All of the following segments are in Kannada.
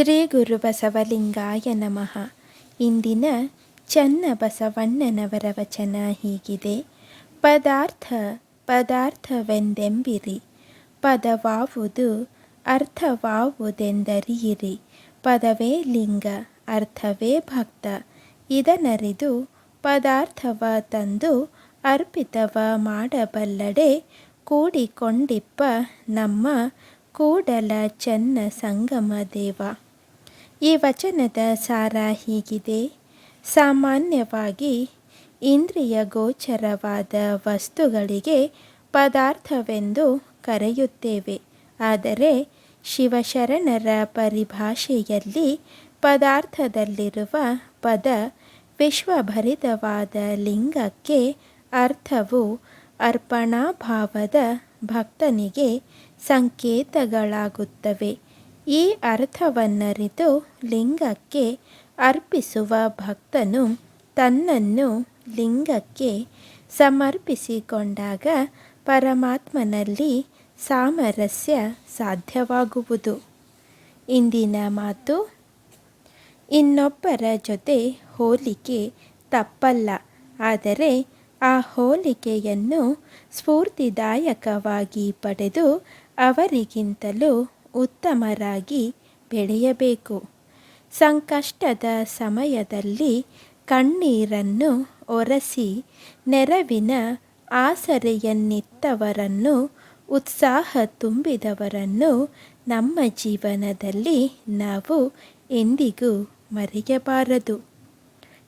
ಶ್ರೀ ಗುರು ಬಸವಲಿಂಗಾಯ ನಮಃ. ಇಂದಿನ ಚನ್ನ ಬಸವಣ್ಣನವರ ವಚನ ಹೀಗಿದೆ. ಪದಾರ್ಥ, ಪದಾರ್ಥವೆಂದೆಂಬಿರಿ. ಪದವಾವುದು, ಅರ್ಥವಾವುದೆಂದರಿಯಿರಿ. ಪದವೇ ಲಿಂಗ, ಅರ್ಥವೇ ಭಕ್ತ. ಇದನರಿದು ಪದಾರ್ಥವ ತಂದು ಅರ್ಪಿತವ ಮಾಡಬಲ್ಲಡೆ ಕೂಡಿಕೊಂಡಿಪ್ಪ ನಮ್ಮ ಕೂಡಲ ಚೆನ್ನ ಸಂಗಮ ದೇವ. ಈ ವಚನದ ಸಾರ ಹೀಗಿದೆ. ಸಾಮಾನ್ಯವಾಗಿ ಇಂದ್ರಿಯ ಗೋಚರವಾದ ವಸ್ತುಗಳಿಗೆ ಪದಾರ್ಥವೆಂದು ಕರೆಯುತ್ತೇವೆ. ಆದರೆ ಶಿವಶರಣರ ಪರಿಭಾಷೆಯಲ್ಲಿ ಪದಾರ್ಥದಲ್ಲಿರುವ ಪದ ವಿಶ್ವಭರಿತವಾದ ಲಿಂಗಕ್ಕೆ ಅರ್ಥವು ಅರ್ಪಣಾಭಾವದ ಭಕ್ತನಿಗೆ ಸಂಕೇತಗಳಾಗುತ್ತವೆ. ಈ ಅರ್ಥವನ್ನರಿತು ಲಿಂಗಕ್ಕೆ ಅರ್ಪಿಸುವ ಭಕ್ತನು ತನ್ನನ್ನು ಲಿಂಗಕ್ಕೆ ಸಮರ್ಪಿಸಿಕೊಂಡಾಗ ಪರಮಾತ್ಮನಲ್ಲಿ ಸಾಮರಸ್ಯ ಸಾಧ್ಯವಾಗುವುದು. ಇಂದಿನ ಮಾತು ಇನ್ನೊಬ್ಬರ ಜೊತೆ ಹೋಲಿಕೆ ತಪ್ಪಲ್ಲ, ಆದರೆ ಆ ಹೋಲಿಕೆಯನ್ನು ಸ್ಫೂರ್ತಿದಾಯಕವಾಗಿ ಪಡೆದು ಅವರಿಗಿಂತಲೂ ಉತ್ತಮರಾಗಿ ಬೆಳೆಯಬೇಕು. ಸಂಕಷ್ಟದ ಸಮಯದಲ್ಲಿ ಕಣ್ಣೀರನ್ನು ಒರೆಸಿ ನೆರವಿನ ಆಸರೆಯನ್ನಿತ್ತವರನ್ನು, ಉತ್ಸಾಹ ತುಂಬಿದವರನ್ನು ನಮ್ಮ ಜೀವನದಲ್ಲಿ ನಾವು ಎಂದಿಗೂ ಮರೆಯಬಾರದು.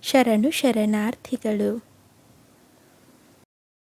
ಶರಣು ಶರಣಾರ್ಥಿಗಳು.